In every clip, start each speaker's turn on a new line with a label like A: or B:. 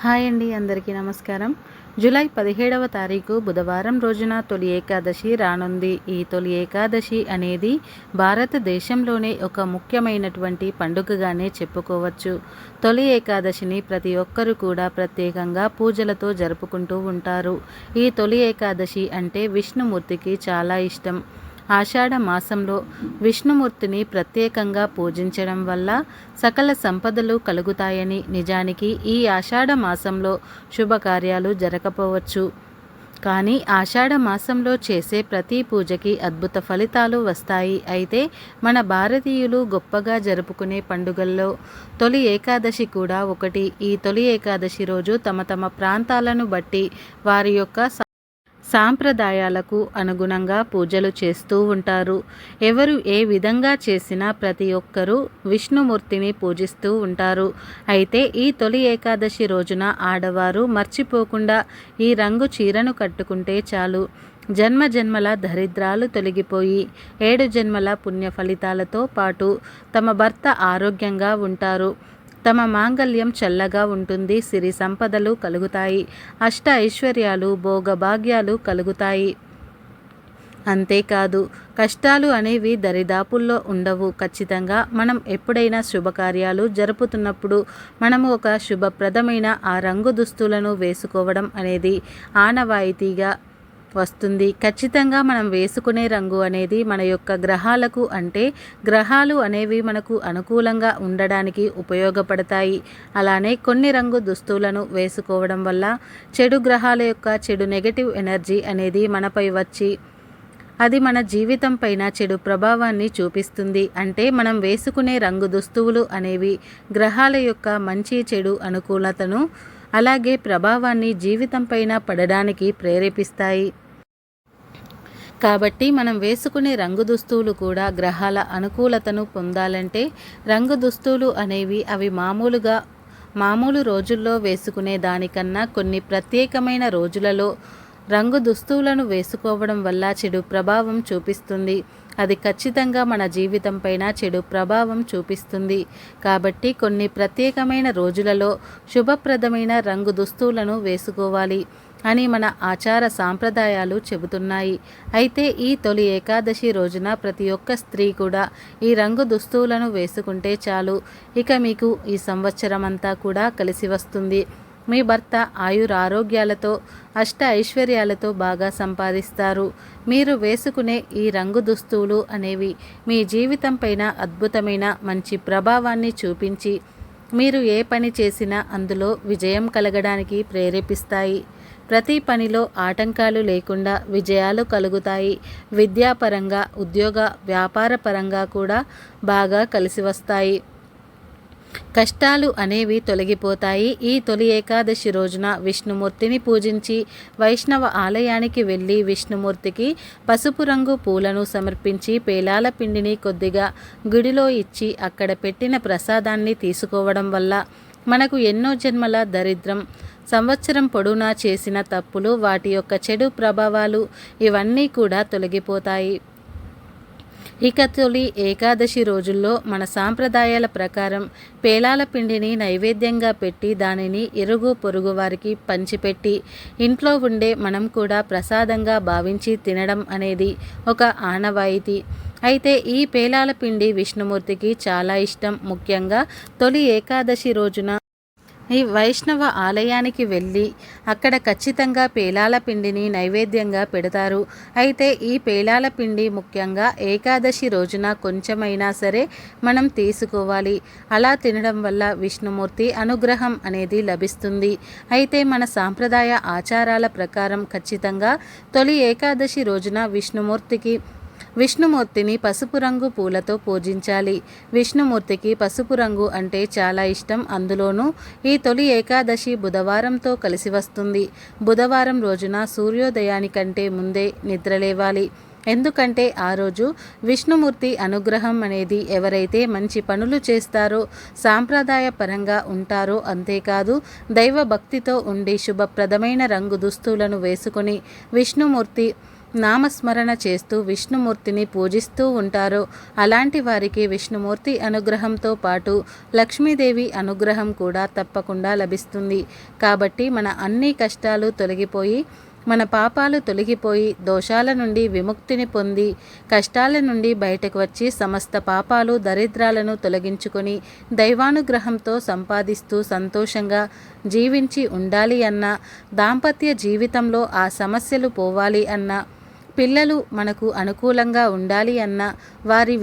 A: Hi అండి అందరికీ నమస్కారం. జూలై పదిహేడవ తారీఖు బుధవారం రోజున తొలి ఏకాదశి రానుంది. ఈ తొలి ఏకాదశి అనేది భారతదేశంలోనే ఒక ముఖ్యమైనటువంటి పండుగగానే చెప్పుకోవచ్చు. తొలి ఏకాదశిని ప్రతి ఒక్కరు కూడా ప్రత్యేకంగా పూజలతో జరుపుకుంటూ ఉంటారు. ఈ తొలి ఏకాదశి అంటే విష్ణుమూర్తికి చాలా ఇష్టం. ఆషాఢ మాసంలో విష్ణుమూర్తిని ప్రత్యేకంగా పూజించడం వల్ల సకల సంపదలు కలుగుతాయని నిజానికి ఈ ఆషాఢ మాసంలో శుభకార్యాలు జరగకపోవచ్చు. కానీ ఆషాఢ మాసంలో చేసే ప్రతి పూజకి అద్భుత ఫలితాలు వస్తాయి. అయితే మన భారతీయులు గొప్పగా జరుపుకునే పండుగల్లో తొలి ఏకాదశి కూడా ఒకటి. ఈ తొలి ఏకాదశి రోజు తమ తమ ప్రాంతాలను బట్టి వారి యొక్క సాంప్రదాయాలకు అనుగుణంగా పూజలు చేస్తూ ఉంటారు. ఎవరు ఏ విధంగా చేసినా ప్రతి ఒక్కరూ విష్ణుమూర్తిని పూజిస్తూ ఉంటారు. అయితే ఈ తొలి ఏకాదశి రోజున ఆడవారు మర్చిపోకుండా ఈ రంగు చీరను కట్టుకుంటే చాలు. జన్మ జన్మల దరిద్రాలు తొలగిపోయి ఏడు జన్మల పుణ్య ఫలితాలతో పాటు తమ భర్త ఆరోగ్యంగా ఉంటారు. తమ మాంగల్యం చల్లగా ఉంటుంది సిరి సంపదలు కలుగుతాయి అష్ట ఐశ్వర్యాలు భోగభాగ్యాలు కలుగుతాయి. అంతేకాదు కష్టాలు అనేవి దరిదాపుల్లో ఉండవు. ఖచ్చితంగా మనం ఎప్పుడైనా శుభకార్యాలు జరుపుతున్నప్పుడు మనము ఒక శుభప్రదమైన ఆ రంగు దుస్తులను వేసుకోవడం అనేది ఆనవాయితీగా వస్తుంది. ఖచ్చితంగా మనం వేసుకునే రంగు అనేది మన యొక్క గ్రహాలకు అంటే గ్రహాలు అనేవి మనకు అనుకూలంగా ఉండడానికి ఉపయోగపడతాయి. అలానే కొన్ని రంగు దుస్తులను వేసుకోవడం వల్ల చెడు గ్రహాల యొక్క చెడు నెగటివ్ ఎనర్జీ అనేది మనపై వచ్చి అది మన జీవితం పైన చెడు ప్రభావాన్ని చూపిస్తుంది. అంటే మనం వేసుకునే రంగు దుస్తువులు అనేవి గ్రహాల యొక్క మంచి చెడు అనుకూలతను అలాగే ప్రభావాన్ని జీవితం పైన పడడానికి ప్రేరేపిస్తాయి. కాబట్టి మనం వేసుకునే రంగు దుస్తువులు కూడా గ్రహాల అనుకూలతను పొందాలంటే రంగు దుస్తువులు అనేవి అవి మామూలుగా మామూలు రోజుల్లో వేసుకునే దానికన్నా కొన్ని ప్రత్యేకమైన రోజులలో రంగు దుస్తువులను వేసుకోవడం వల్ల చెడు ప్రభావం చూపిస్తుంది. అది ఖచ్చితంగా మన జీవితం పైన చెడు ప్రభావం చూపిస్తుంది. కాబట్టి కొన్ని ప్రత్యేకమైన రోజులలో శుభప్రదమైన రంగు దుస్తువులను వేసుకోవాలి. అని మన ఆచార సాంప్రదాయాలు చెబుతున్నాయి. అయితే ఈ తొలి ఏకాదశి రోజున ప్రతి ఒక్క స్త్రీ కూడా ఈ రంగు దుస్తువులను వేసుకుంటే చాలు. ఇక మీకు ఈ సంవత్సరం అంతా కూడా కలిసి వస్తుంది. మీ భర్త ఆయురారోగ్యాలతో అష్ట ఐశ్వర్యాలతో బాగా సంపాదిస్తారు. మీరు వేసుకునే ఈ రంగు దుస్తువులు అనేవి మీ జీవితంపైన అద్భుతమైన మంచి ప్రభావాన్ని చూపించి మీరు ఏ పని చేసినా అందులో విజయం కలగడానికి ప్రేరేపిస్తాయి. ప్రతి పనిలో ఆటంకాలు లేకుండా విజయాలు కలుగుతాయి. విద్యాపరంగా ఉద్యోగ వ్యాపార పరంగా కూడా బాగా కలిసి వస్తాయి. కష్టాలు అనేవి తొలగిపోతాయి. ఈ తొలి ఏకాదశి రోజున విష్ణుమూర్తిని పూజించి వైష్ణవ ఆలయానికి వెళ్ళి విష్ణుమూర్తికి పసుపు రంగు పూలను సమర్పించి పేలాల పిండిని కొద్దిగా గుడిలో ఇచ్చి అక్కడ పెట్టిన ప్రసాదాన్ని తీసుకోవడం వల్ల మనకు ఎన్నో జన్మల దరిద్రం సంవత్సరం పొడవునా చేసిన తప్పులు వాటి యొక్క చెడు ప్రభావాలు ఇవన్నీ కూడా తొలగిపోతాయి. ఇక తొలి ఏకాదశి రోజుల్లో మన సాంప్రదాయాల ప్రకారం పేలాల పిండిని నైవేద్యంగా పెట్టి దానిని ఇరుగు పొరుగు వారికి పంచిపెట్టి ఇంట్లో ఉండే మనం కూడా ప్రసాదంగా భావించి తినడం అనేది ఒక ఆనవాయితీ. అయితే ఈ పేలాల పిండి విష్ణుమూర్తికి చాలా ఇష్టం. ముఖ్యంగా తొలి ఏకాదశి రోజున ఈ వైష్ణవ ఆలయానికి వెళ్ళి అక్కడ ఖచ్చితంగా పేలాల పిండిని నైవేద్యంగా పెడతారు. అయితే ఈ పేలాల పిండి ముఖ్యంగా ఏకాదశి రోజున కొంచెమైనా సరే మనం తీసుకోవాలి. అలా తినడం వల్ల విష్ణుమూర్తి అనుగ్రహం అనేది లభిస్తుంది. అయితే మన సాంప్రదాయ ఆచారాల ప్రకారం ఖచ్చితంగా తొలి ఏకాదశి రోజున విష్ణుమూర్తికి విష్ణుమూర్తిని పసుపు రంగు పూలతో పూజించాలి. విష్ణుమూర్తికి పసుపు రంగు అంటే చాలా ఇష్టం. అందులోనూ ఈ తొలి ఏకాదశి బుధవారంతో కలిసి వస్తుంది. బుధవారం రోజున సూర్యోదయానికంటే ముందే నిద్రలేవాలి ఎందుకంటే ఆ రోజు విష్ణుమూర్తి అనుగ్రహం అనేది ఎవరైతే మంచి పనులు చేస్తారో సాంప్రదాయ పరంగా ఉంటారో అంతేకాదు దైవ భక్తితో ఉండి శుభప్రదమైన రంగు దుస్తులను వేసుకొని విష్ణుమూర్తి నామస్మరణ చేస్తూ విష్ణుమూర్తిని పూజిస్తూ ఉంటారో. అలాంటి వారికి విష్ణుమూర్తి అనుగ్రహంతో పాటు లక్ష్మీదేవి అనుగ్రహం కూడా తప్పకుండా లభిస్తుంది. కాబట్టి మన అన్ని కష్టాలు తొలగిపోయి మన పాపాలు తొలగిపోయి దోషాల నుండి విముక్తిని పొంది కష్టాల నుండి బయటకు వచ్చి సమస్త పాపాలు దరిద్రాలను తొలగించుకొని దైవానుగ్రహంతో సంపాదిస్తూ సంతోషంగా జీవించి ఉండాలి అన్న దాంపత్య జీవితంలో ఆ సమస్యలు పోవాలి అన్న పిల్లలు మనకు అనుకూలంగా ఉండాలి అన్న వారి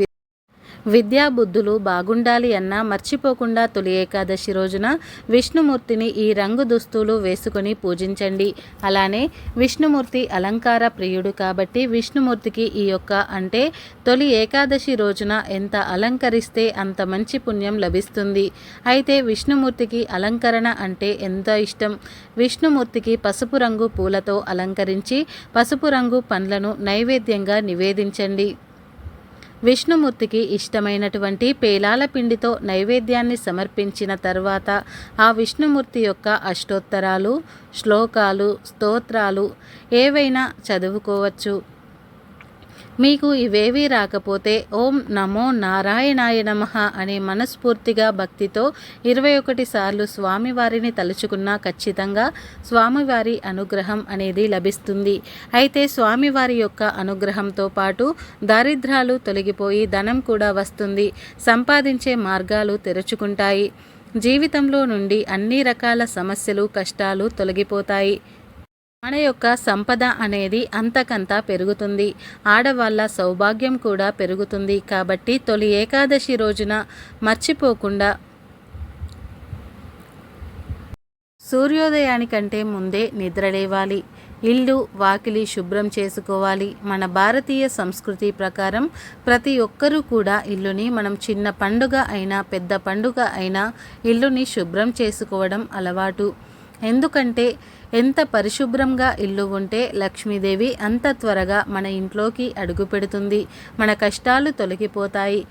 A: విద్యాబుద్ధులు బాగుండాలి అన్నా మర్చిపోకుండా తొలి ఏకాదశి రోజున విష్ణుమూర్తిని ఈ రంగు దుస్తులు వేసుకొని పూజించండి. అలానే విష్ణుమూర్తి అలంకార ప్రియుడు కాబట్టి విష్ణుమూర్తికి ఈ యొక్క అంటే తొలి ఏకాదశి రోజున ఎంత అలంకరిస్తే అంత మంచి పుణ్యం లభిస్తుంది. అయితే విష్ణుమూర్తికి అలంకరణ అంటే ఎంతో ఇష్టం? విష్ణుమూర్తికి పసుపు రంగు పూలతో అలంకరించి పసుపు రంగు పండ్లను నైవేద్యంగా నివేదించండి. విష్ణుమూర్తికి ఇష్టమైనటువంటి పేలాల పిండితో నైవేద్యాన్ని సమర్పించిన తర్వాత ఆ విష్ణుమూర్తి యొక్క అష్టోత్తరాలు శ్లోకాలు స్తోత్రాలు ఏవైనా చదువుకోవచ్చు. మీకు ఇవేవీ రాకపోతే ఓం నమో నారాయణాయ నమ అనే మనస్ఫూర్తిగా భక్తితో ఇరవై ఒకటి సార్లు స్వామివారిని తలుచుకున్న ఖచ్చితంగా స్వామివారి అనుగ్రహం అనేది లభిస్తుంది. అయితే స్వామివారి యొక్క అనుగ్రహంతో పాటు దారిద్రాలు తొలగిపోయి ధనం కూడా వస్తుంది. సంపాదించే మార్గాలు తెరుచుకుంటాయి. జీవితంలో నుండి అన్ని రకాల సమస్యలు కష్టాలు తొలగిపోతాయి. మన యొక్క సంపద అనేది అంతకంతా పెరుగుతుంది. ఆడవాళ్ళ సౌభాగ్యం కూడా పెరుగుతుంది. కాబట్టి తొలి ఏకాదశి రోజున మర్చిపోకుండా సూర్యోదయానికంటే ముందే నిద్రలేవాలి ఇల్లు వాకిలి శుభ్రం చేసుకోవాలి. మన భారతీయ సంస్కృతి ప్రకారం ప్రతి ఒక్కరూ కూడా ఇల్లుని మనం చిన్న పండుగ అయినా పెద్ద పండుగ అయినా ఇల్లుని శుభ్రం చేసుకోవడం అలవాటు. ఎందుకంటే ఎంత పరిశుభ్రంగా ఇల్లు ఉంటే లక్ష్మీదేవి అంత త్వరగా మన ఇంట్లోకి అడుగు పెడుతుంది. మన కష్టాలు తొలగిపోతాయి.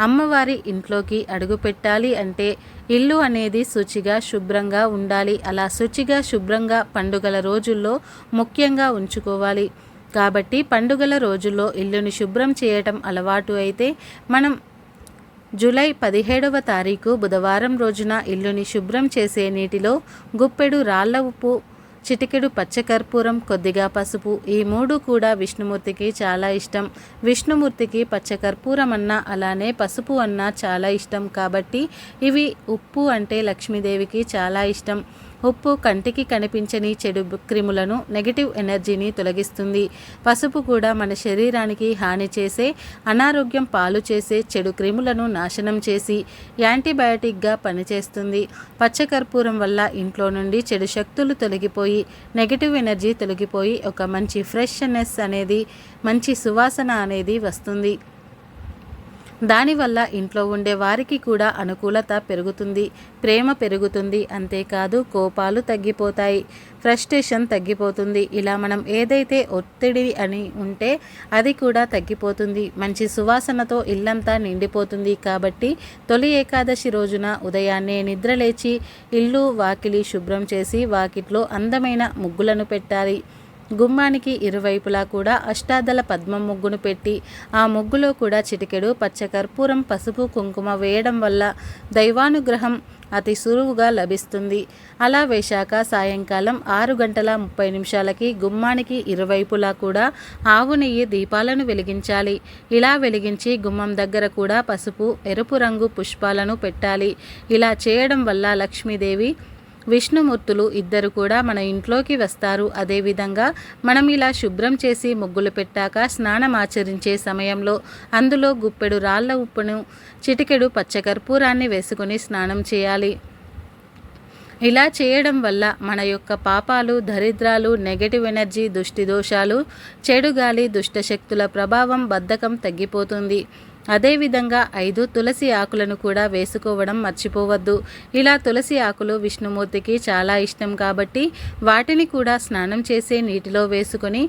A: అమ్మవారి ఇంట్లోకి అడుగు పెట్టాలి అంటే ఇల్లు అనేది శుచిగా శుభ్రంగా ఉండాలి. అలా శుచిగా శుభ్రంగా పండుగల రోజుల్లో ముఖ్యంగా ఉంచుకోవాలి. కాబట్టి పండుగల రోజుల్లో ఇల్లుని శుభ్రం చేయటం అలవాటు అయితే మనం జూలై పదిహేడవ తారీఖు బుధవారం రోజున ఇల్లుని శుభ్రం చేసే నీటిలో గుప్పెడు రాళ్ళ ఉప్పు చిటికెడు పచ్చకర్పూరం కొద్దిగా పసుపు ఈ మూడు కూడా విష్ణుమూర్తికి చాలా ఇష్టం. విష్ణుమూర్తికి పచ్చకర్పూరం అన్నా అలానే పసుపు అన్నా చాలా ఇష్టం కాబట్టి ఇవి ఉప్పు అంటే లక్ష్మీదేవికి చాలా ఇష్టం. ఉప్పు కంటికి కనిపించని చెడు క్రిములను నెగిటివ్ ఎనర్జీని తొలగిస్తుంది. పసుపు కూడా మన శరీరానికి హాని చేసే అనారోగ్యం పాలు చేసే చెడు క్రిములను నాశనం చేసి యాంటీబయాటిక్గా పనిచేస్తుంది. పచ్చకర్పూరం వల్ల ఇంట్లో నుండి చెడు శక్తులు తొలగిపోయి నెగిటివ్ ఎనర్జీ తొలగిపోయి ఒక మంచి ఫ్రెష్నెస్ అనేది మంచి సువాసన అనేది వస్తుంది. దానివల్ల ఇంట్లో ఉండే వారికి కూడా అనుకూలత పెరుగుతుంది ప్రేమ పెరుగుతుంది అంతేకాదు కోపాలు తగ్గిపోతాయి ఫ్రస్ట్రేషన్ తగ్గిపోతుంది. ఇలా మనం ఏదైతే ఒత్తిడి అని ఉంటే అది కూడా తగ్గిపోతుంది. మంచి సువాసనతో ఇల్లంతా నిండిపోతుంది కాబట్టి తొలి ఏకాదశి రోజున ఉదయాన్నే నిద్రలేచి ఇల్లు వాకిలి శుభ్రం చేసి వాకిట్లో అందమైన ముగ్గులను పెట్టాలి. గుమ్మానికి ఇరువైపులా కూడా అష్టాదల పద్మం ముగ్గును పెట్టి ఆ ముగ్గులో కూడా చిటికెడు పచ్చకర్పూరం పసుపు కుంకుమ వేయడం వల్ల దైవానుగ్రహం అతి సులువుగా లభిస్తుంది. అలా వేశాక సాయంకాలం ఆరు గంటల ముప్పై నిమిషాలకి గుమ్మానికి ఇరువైపులా కూడా ఆవు నెయ్యి దీపాలను వెలిగించాలి. ఇలా వెలిగించి గుమ్మం దగ్గర కూడా పసుపు ఎరుపు రంగు పుష్పాలను పెట్టాలి. ఇలా చేయడం వల్ల లక్ష్మీదేవి విష్ణుమూర్తులు ఇద్దరు కూడా మన ఇంట్లోకి వస్తారు. అదేవిధంగా మనం ఇలా శుభ్రం చేసి ముగ్గులు పెట్టాక స్నానం ఆచరించే సమయంలో అందులో గుప్పెడు రాళ్ళ ఉప్పును చిటికెడు పచ్చకర్పూరాన్ని వేసుకుని స్నానం చేయాలి. ఇలా చేయడం వల్ల మన యొక్క పాపాలు దరిద్రాలు నెగటివ్ ఎనర్జీ దుష్టి దోషాలు చెడు గాలి దుష్టశక్తుల ప్రభావం బద్ధకం తగ్గిపోతుంది. అదేవిధంగా ఐదు తులసి ఆకులను కూడా వేసుకోవడం మర్చిపోవద్దు. ఇలా తులసి ఆకులు విష్ణుమూర్తికి చాలా ఇష్టం కాబట్టి వాటిని కూడా స్నానం చేసే నీటిలో వేసుకొని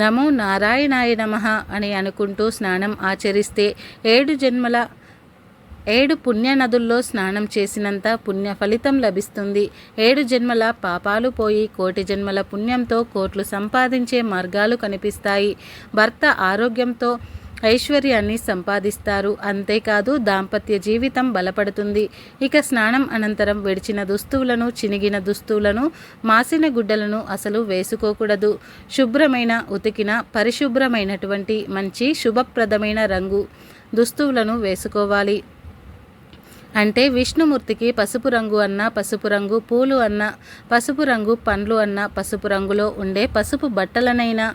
A: నమో నారాయణాయ నమ అని అనుకుంటూ స్నానం ఆచరిస్తే ఏడు జన్మల ఏడు పుణ్య నదుల్లో స్నానం చేసినంత పుణ్య ఫలితం లభిస్తుంది. ఏడు జన్మల పాపాలు పోయి కోటి జన్మల పుణ్యంతో కోట్లు సంపాదించే మార్గాలు కనిపిస్తాయి. భర్త ఆరోగ్యంతో ఐశ్వర్యాన్ని సంపాదిస్తారు. అంతేకాదు దాంపత్య జీవితం బలపడుతుంది. ఇక స్నానం అనంతరం విడిచిన దుస్తువులను చినిగిన దుస్తువులను మాసిన గుడ్డలను అసలు వేసుకోకూడదు. శుభ్రమైన ఉతికిన పరిశుభ్రమైనటువంటి మంచి శుభప్రదమైన రంగు దుస్తువులను వేసుకోవాలి. అంటే విష్ణుమూర్తికి పసుపు రంగు అన్న పసుపు రంగు పూలు అన్న పసుపు రంగు పండ్లు అన్న పసుపు రంగులో ఉండే పసుపు బట్టలనైనా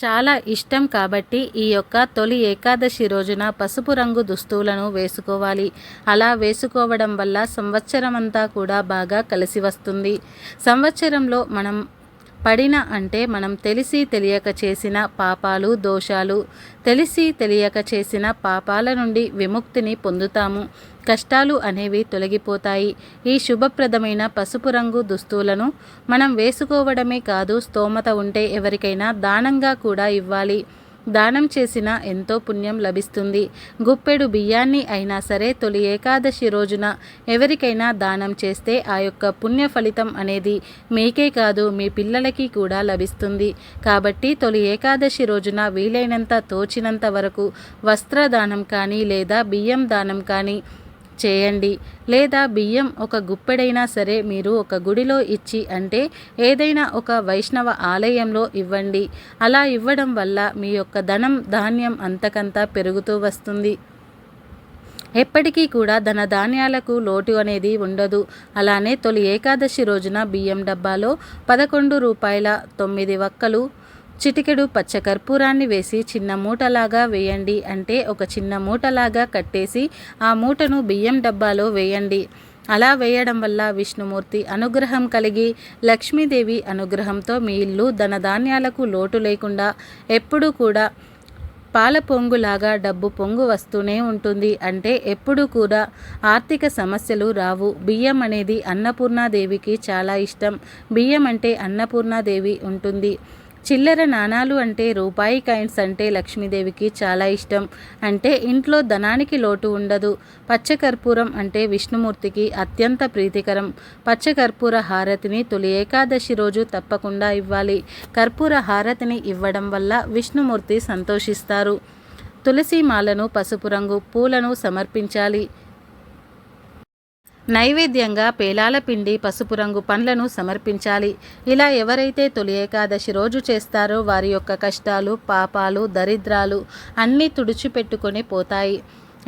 A: చాలా ఇష్టం కాబట్టి ఈ యొక్క తొలి ఏకాదశి రోజున పసుపు రంగు దుస్తువులను వేసుకోవాలి. అలా వేసుకోవడం వల్ల సంవత్సరం అంతా కూడా బాగా కలిసి వస్తుంది. సంవత్సరంలో మనం పడిన అంటే మనం తెలిసి తెలియక చేసిన పాపాలు దోషాలు తెలిసి తెలియక చేసిన పాపాల నుండి విముక్తిని పొందుతాము. కష్టాలు అనేవి తొలగిపోతాయి. ఈ శుభప్రదమైన పసుపు రంగు దుస్తువులను మనం వేసుకోవడమే కాదు స్తోమత ఉంటే ఎవరికైనా దానంగా కూడా ఇవ్వాలి. దానం చేసిన ఎంతో పుణ్యం లభిస్తుంది. గుప్పెడు బియ్యాన్ని అయినా సరే తొలి ఏకాదశి రోజున ఎవరికైనా దానం చేస్తే ఆ యొక్క పుణ్య ఫలితం అనేది మీకే కాదు మీ పిల్లలకి కూడా లభిస్తుంది. కాబట్టి తొలి ఏకాదశి రోజున వీలైనంత తోచినంత వరకు వస్త్రదానం కానీ లేదా బియ్యం దానం కానీ చేయండి. లేదా బియ్యం ఒక గుప్పెడైనా సరే మీరు ఒక గుడిలో ఇచ్చి అంటే ఏదైనా ఒక వైష్ణవ ఆలయంలో ఇవ్వండి. అలా ఇవ్వడం వల్ల మీ యొక్క ధనం ధాన్యం అంతకంతా పెరుగుతూ వస్తుంది. ఎప్పటికీ కూడా ధన ధాన్యాలకు లోటు అనేది ఉండదు. అలానే తొలి ఏకాదశి రోజున బియ్యం డబ్బాలో పదకొండు రూపాయల తొమ్మిది వక్కలు చిటికెడు పచ్చకర్పూరాన్ని వేసి చిన్న మూటలాగా వేయండి అంటే ఒక చిన్న మూటలాగా కట్టేసి ఆ మూటను బియ్యం డబ్బాలో వేయండి. అలా వేయడం వల్ల విష్ణుమూర్తి అనుగ్రహం కలిగి లక్ష్మీదేవి అనుగ్రహంతో మీ ఇల్లు ధనధాన్యాలకు లోటు లేకుండా ఎప్పుడూ కూడా పాల పొంగులాగా డబ్బు పొంగు వస్తూనే ఉంటుంది. అంటే ఎప్పుడు కూడా ఆర్థిక సమస్యలు రావు. బియ్యం అనేది అన్నపూర్ణాదేవికి చాలా ఇష్టం. బియ్యం అంటే అన్నపూర్ణాదేవి ఉంటుంది. చిల్లర నాణాలు అంటే రూపాయి కాయిన్స్ అంటే లక్ష్మీదేవికి చాలా ఇష్టం. అంటే ఇంట్లో ధనానికి లోటు ఉండదు. పచ్చకర్పూరం అంటే విష్ణుమూర్తికి అత్యంత ప్రీతికరం. పచ్చకర్పూర హారతిని తొలి ఏకాదశి రోజు తప్పకుండా ఇవ్వాలి. కర్పూర హారతిని ఇవ్వడం వల్ల విష్ణుమూర్తి సంతోషిస్తారు. తులసి మాలను పసుపు రంగు పూలను సమర్పించాలి. నైవేద్యంగా పేలాల పిండి పసుపు రంగు పండ్లను సమర్పించాలి. ఇలా ఎవరైతే తొలి ఏకాదశి రోజు చేస్తారో వారి యొక్క కష్టాలు పాపాలు దరిద్రాలు అన్నీ తుడిచిపెట్టుకొని పోతాయి.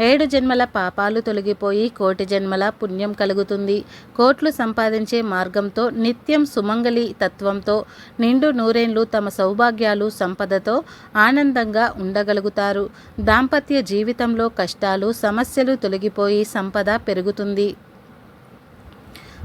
A: ఏడు జన్మల పాపాలు తొలగిపోయి కోటి జన్మల పుణ్యం కలుగుతుంది. కోట్లు సంపాదించే మార్గంతో నిత్యం సుమంగళి తత్వంతో నిండు నూరేండ్లు తమ సౌభాగ్యాలు సంపదతో ఆనందంగా ఉండగలుగుతారు. దాంపత్య జీవితంలో కష్టాలు సమస్యలు తొలగిపోయి సంపద పెరుగుతుంది.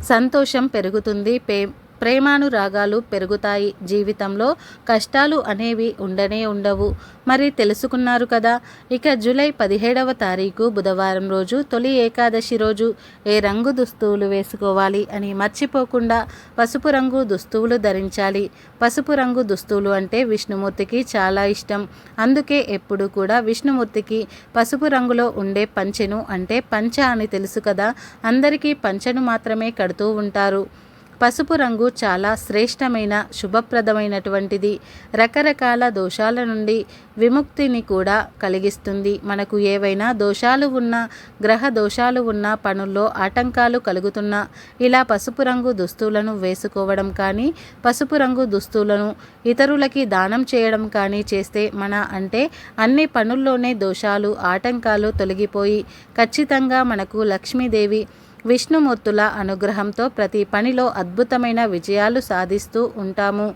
A: సంతోషం పెరుగుతుంది పే ప్రేమానురాగాలు పెరుగుతాయి. జీవితంలో కష్టాలు అనేవి ఉండనే ఉండవు. మరి తెలుసుకున్నారు కదా? ఇక జూలై పదిహేడవ తారీఖు బుధవారం రోజు తొలి ఏకాదశి రోజు ఏ రంగు దుస్తువులు వేసుకోవాలి అని మర్చిపోకుండా పసుపు రంగు దుస్తువులు ధరించాలి. పసుపు రంగు దుస్తువులు అంటే విష్ణుమూర్తికి చాలా ఇష్టం. అందుకే ఎప్పుడు కూడా విష్ణుమూర్తికి పసుపు రంగులో ఉండే పంచెను అంటే పంచ అని తెలుసు కదా? అందరికీ పంచెను మాత్రమే కడుతూ ఉంటారు. పసుపు రంగు చాలా శ్రేష్టమైన శుభప్రదమైనటువంటిది. రకరకాల దోషాల నుండి విముక్తిని కూడా కలిగిస్తుంది. మనకు ఏవైనా దోషాలు ఉన్నా గ్రహ దోషాలు ఉన్న పనుల్లో ఆటంకాలు కలుగుతున్నా ఇలా పసుపు రంగు దుస్తులను వేసుకోవడం కానీ పసుపు రంగు దుస్తులను ఇతరులకి దానం చేయడం కానీ చేస్తే మన అంటే అన్ని పనుల్లోనే దోషాలు ఆటంకాలు తొలగిపోయి ఖచ్చితంగా మనకు లక్ష్మీదేవి విష్ణుమూర్తుల అనుగ్రహంతో ప్రతి పనిలో అద్భుతమైన విజయాలు సాధిస్తూ ఉంటాము.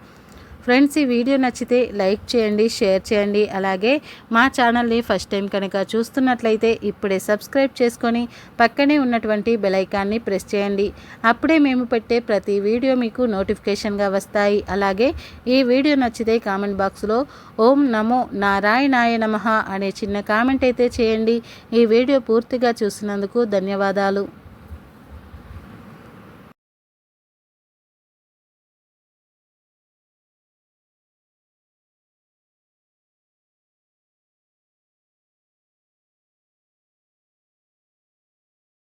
A: ఫ్రెండ్స్ ఈ వీడియో నచ్చితే లైక్ చేయండి షేర్ చేయండి. అలాగే మా ఛానల్ని ఫస్ట్ టైం కనుక చూస్తున్నట్లయితే ఇప్పుడే సబ్స్క్రైబ్ చేసుకొని పక్కనే ఉన్నటువంటి బెలైకాన్ని ప్రెస్ చేయండి. అప్పుడే మేము పెట్టే ప్రతి వీడియో మీకు నోటిఫికేషన్గా వస్తాయి. అలాగే ఈ వీడియో నచ్చితే కామెంట్ బాక్స్లో ఓం నమో నారాయణాయ నమ అనే చిన్న కామెంట్ అయితే చేయండి. ఈ వీడియో పూర్తిగా చూసినందుకు ధన్యవాదాలు.